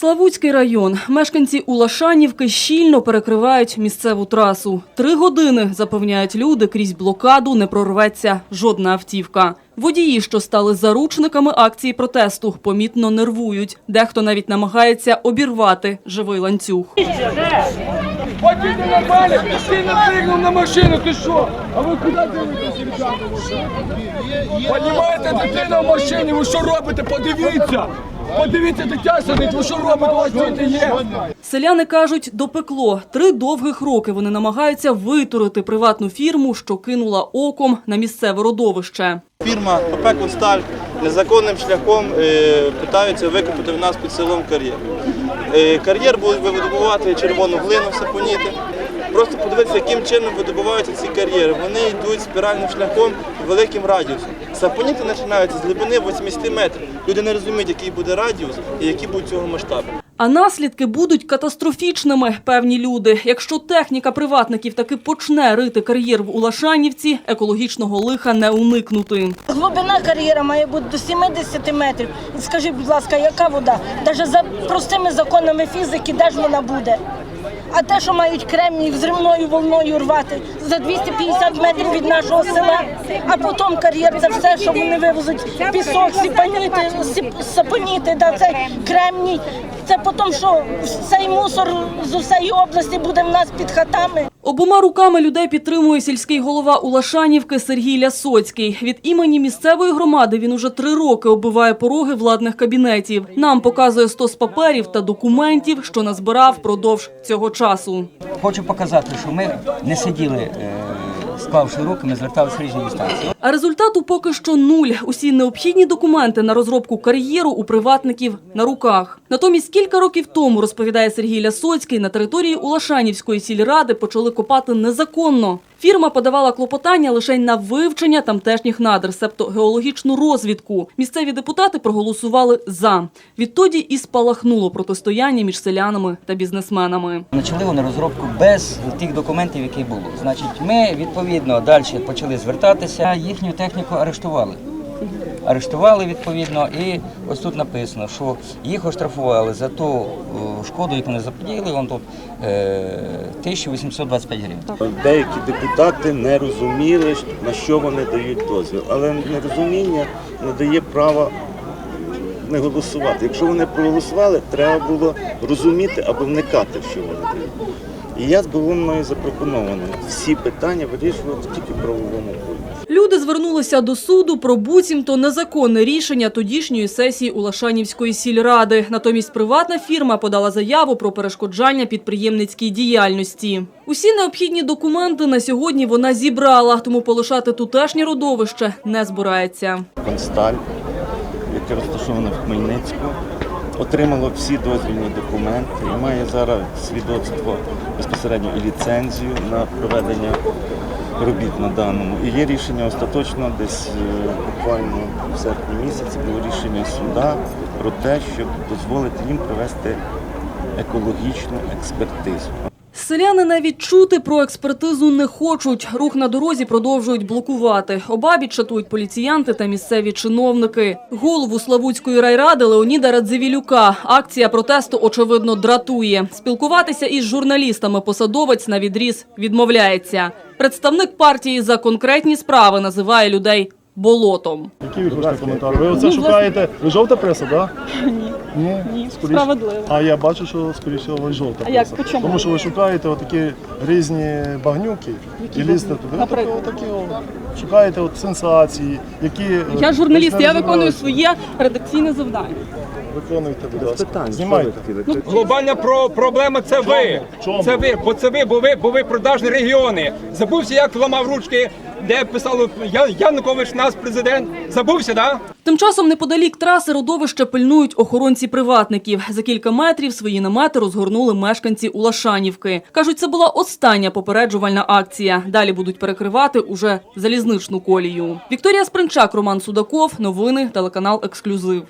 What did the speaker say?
Славутський район. Мешканці Улашанівки щільно перекривають місцеву трасу. Три години, запевняють люди, крізь блокаду не прорветься жодна автівка. Водії, що стали заручниками акції протесту, помітно нервують. Дехто навіть намагається обірвати живий ланцюг. Ходите нормально, ты не прыгнул на машину, ты что? А ви куди дивитесь, ребята? Понімаєте, дитина в машині, ви що робите? Подивіться! Подивіться, дитя сидить, ви що робите, у вас діти є? Селяни кажуть, допекло. Три довгих роки вони намагаються витурити приватну фірму, що кинула оком на місцеве родовище. Фірма ПП «Консталь» незаконним шляхом е, питаються викопати в нас під селом кар'єр. Е, Кар'єр будуть видобувати червону глину сапоніти. Просто подивитися, яким чином видобуваються ці кар'єри. Вони йдуть спіральним шляхом великим радіусом. Сапоніти починаються з глибини 80 метрів. Люди не розуміють, який буде радіус і які будуть цього масштаби. А наслідки будуть катастрофічними, певні люди. Якщо техніка приватників таки почне рити кар'єр в Улашанівці, екологічного лиха не уникнути. Глибина кар'єра має бути до 70 метрів. Скажіть, будь ласка, яка вода? Навіть за простими законами фізики, де ж вона буде? А те, що мають кремній взривною волною рвати за 250 метрів від нашого села, а потім кар'єр це все, що вони вивезуть пісок, сіпаніти, сіп- сапоніти, да, це кремній. Це потім, що цей мусор з усієї області буде в нас під хатами. Обома руками людей підтримує сільський голова Улашанівки Сергій Лясоцький. Від імені місцевої громади він уже три роки оббиває пороги владних кабінетів. Нам показує стос паперів та документів, що назбирав впродовж цього часу. Хочу показати, що ми не сиділи, е, склавши руки, ми зверталися в різні інстанції. А результату поки що нуль. Усі необхідні документи на розробку кар'єру у приватників на руках. Натомість кілька років тому, розповідає Сергій Лясоцький, на території Улашанівської сільради почали копати незаконно. Фірма подавала клопотання лише на вивчення тамтешніх надр, себто геологічну розвідку. Місцеві депутати проголосували за. Відтоді і спалахнуло протистояння між селянами та бізнесменами. Почали вони розробку без тих документів, які були. Значить, ми відповідно далі почали звертатися, їхню техніку арештували. Арештували відповідно, і ось тут написано, що їх оштрафували за ту е, шкоду, яку вони заподіяли, вон тут е, 1825 гривень. Деякі депутати не розуміли, на що вони дають дозвіл, але нерозуміння не дає права не голосувати. Якщо вони проголосували, треба було розуміти або вникати, в що вони дають. І я було мною запропоновано всі питання вирішувати тільки в правовому полі. Люди звернулися до суду про буцімто незаконне рішення тодішньої сесії Улашанівської сільради. Натомість приватна фірма подала заяву про перешкоджання підприємницькій діяльності. Усі необхідні документи на сьогодні вона зібрала, тому полишати тутешнє родовище не збирається. Консталь, яке розташоване в Хмельницьку, отримало всі дозвільні документи і має зараз свідоцтво безпосередньо і ліцензію на проведення робіт на даному. І є рішення остаточно десь е, буквально в серпні місяці було рішення суда про те, щоб дозволити їм провести екологічну експертизу. Селяни навіть чути про експертизу не хочуть. Рух на дорозі продовжують блокувати. Обабіч чатують поліціянти та місцеві чиновники. Голову Славутської райради Леоніда Радзивілюка. Акція протесту, очевидно, дратує. Спілкуватися із журналістами посадовець на відріз відмовляється. Представник партії за конкретні справи називає людей болотом. Який ви хочете коментар? Ви оце шукаєте? Ви жовта преса, так? Ні. Ні? Ні, справедливо. А я бачу, що, скоріше всього, ви жовта А як, преса. Тому що ви шукаєте отакі різні багнюки і лізете туди. Ну, Наприклад? такі, такі, о, шукаєте от сенсації, які... е, Я журналіст, я виконую своє редакційне завдання. Виконуйте, будь ласка. Знімайте. Глобальна про проблема це ви. Чому? Це ви, бо це ви, бо ви, бо ви продажні регіони. Забувся, як ламав ручки, де писало «Я- Янукович, нас президент. Забувся. Да? Тим часом неподалік траси родовища пильнують охоронці приватників. За кілька метрів свої намети розгорнули мешканці Улашанівки. Кажуть, це була остання попереджувальна акція. Далі будуть перекривати уже залізничну колію. Вікторія Спринчак, Роман Судаков. Новини телеканал Ексклюзив.